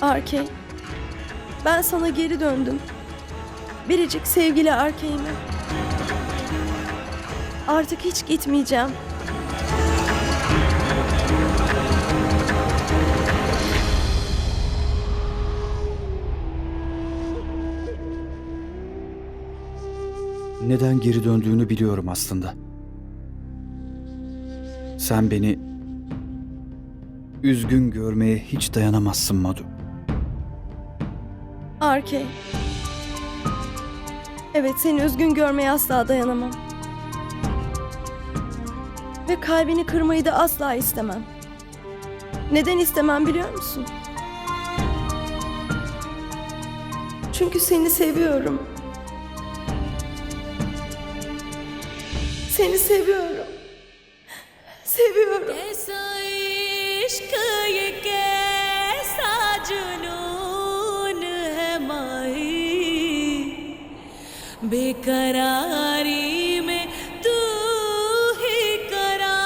Arkey. Ben sana geri döndüm. Biricik sevgili Arkey'ime. Artık hiç gitmeyeceğim. Neden geri döndüğünü biliyorum aslında. Sen beni üzgün görmeye hiç dayanamazsın Madu. Arkey. Evet seni üzgün görmeye asla dayanamam. Ve kalbini kırmayı da asla istemem. Neden istemem biliyor musun? Çünkü seni seviyorum. Seni seviyorum. Seviyorum. बेकरारी में तू ही करार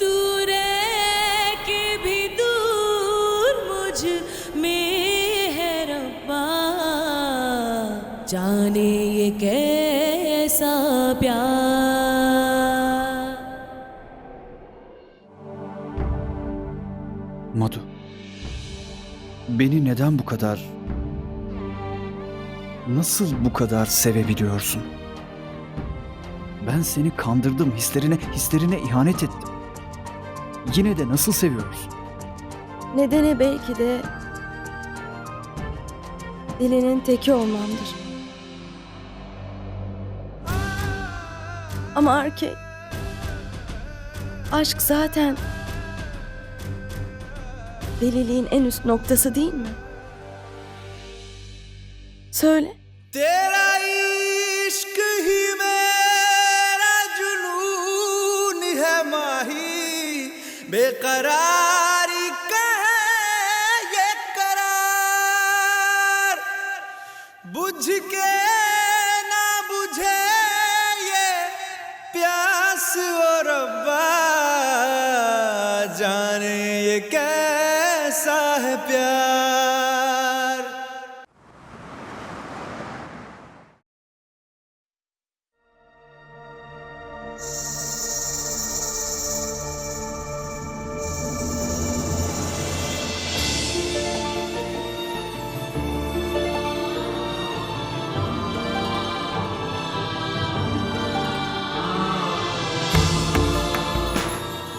तू रह के भी दूर मुझ में है रब्बा जाने ये कैसा प्यार Madu. Beni neden bu kadar nasıl bu kadar sevebiliyorsun? Ben seni kandırdım, hislerine hislerine ihanet ettim. Yine de nasıl seviyorsun? Nedeni belki de dilinin teki olmamdır. Ama Arkey, aşk zaten deliliğin en üst noktası değil mi? Söyle. Tera ishq hi mera junoon hai mahi beqarari ka ye qarar bujh ke na bujhe ye pyaas ओ रब्बा jaane ye kaisa hai pyaas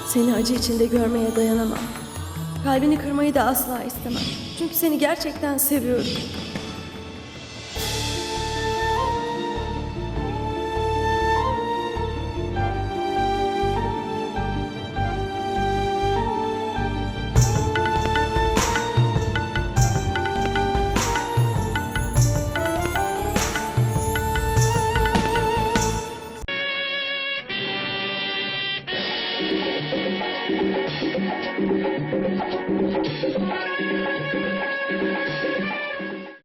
Seni acı içinde görmeye dayanamam. Kalbini kırmayı da asla istemem. Çünkü seni gerçekten seviyorum. Thank you.